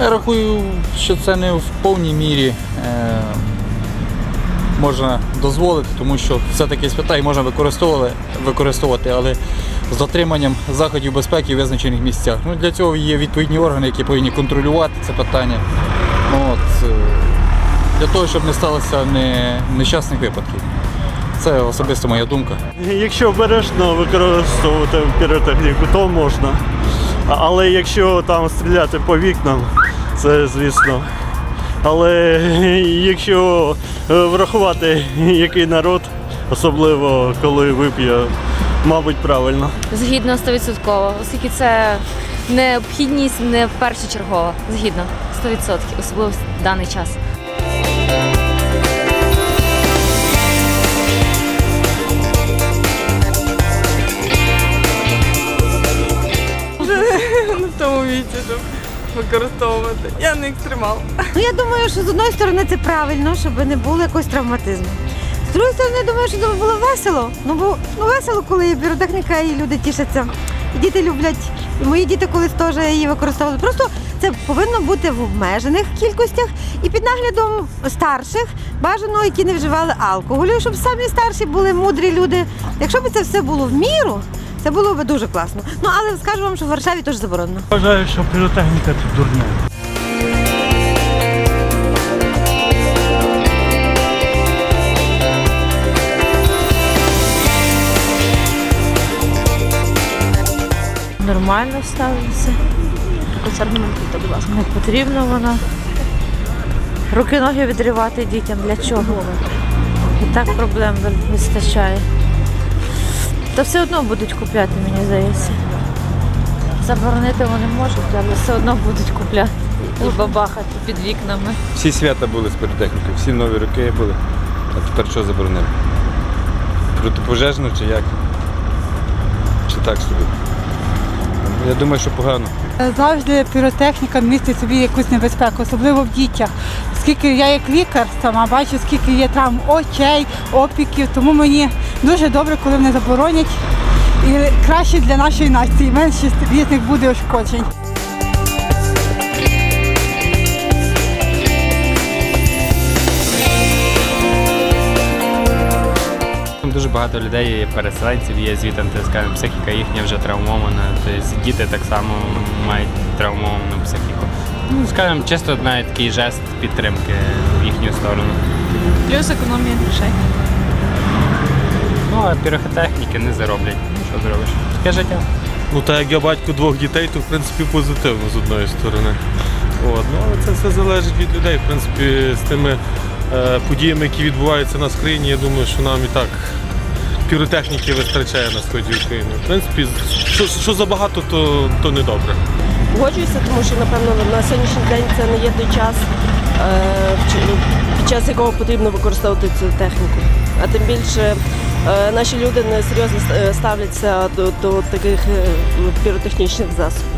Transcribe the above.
Я рахую, що це не в повній мірі е, можна дозволити, тому що все-таки спитає можна використовувати, використовувати, але з дотриманням заходів безпеки в визначених місцях. Ну, для цього є відповідні органи, які повинні контролювати це питання. Ну, От, е, для того, щоб не сталося не, нещасних випадків. Це особисто моя думка. Якщо обережно використовувати піротехніку, то можна. Але якщо там стріляти по вікнам, це звісно. Але якщо е, врахувати, який народ, особливо коли вип'є, мабуть, правильно. Згідно 100%, оскільки це необхідність не першочергова. Згідно 100%, особливо в даний час. в тому віці, використовувати. Я не екстремал. Ну я думаю, що з одної сторони це правильно, щоб не було якогось травматизму. З другої сторони, я думаю, що було весело. Ну бо ну весело, коли є піротехніка і люди тішаться. І діти люблять. І мої діти колись теж її використовували. Просто це повинно бути в обмежених кількостях і під наглядом старших, бажано, які не вживали алкоголю, щоб самі старші були мудрі люди. Якщо б це все було в міру, це було б дуже класно. Ну але скажу вам, що в Варшаві теж заборонено. Вважаю, що піротехніка це дурне. Нормально ставиться. Ось аргументуйте, будь ласка. Не потрібно воно. Руки ноги відривати дітям для чого? І так проблем вистачає. Та все одно будуть купляти, мені здається. Заборонити вони можуть, але все одно будуть купляти і бабахати під вікнами. Всі свята були з піротехнікою, всі нові роки були. А тепер що заборонили? Протипожежно чи як? Чи так собі? Я думаю, що погано. Завжди піротехніка містить собі якусь небезпеку, особливо в дітях. Скільки я як лікар сама бачу, скільки є травм очей, опіків, тому мені дуже добре, коли вони заборонять. І краще для нашої нації, менше різних буде ушкоджень. Дуже багато людей, є переселенців, є звідти, скажімо, психіка їхня вже травмована. Тобто діти так само мають травмовану психіку. Ну, скажімо, чисто навіть такий жест підтримки в їхню сторону. Плюс економія грошей. Ну, а піротехніки не зароблять. Ну, Що зробиш? Таке життя. Ну, так як я батько двох дітей, то в принципі позитивно з одної сторони. От. Ну, але це все залежить від людей. В принципі, з тими е, подіями, які відбуваються нас в країні, я думаю, що нам і так піротехніки вистачає на сході України. В принципі, що, що забагато, то, то не добре. Погоджуюся, тому що напевно на сьогоднішній день це не є той час, е, під час якого потрібно використовувати цю техніку. А тим більше наші люди не серйозно е, ставляться до, до таких е, піротехнічних засобів.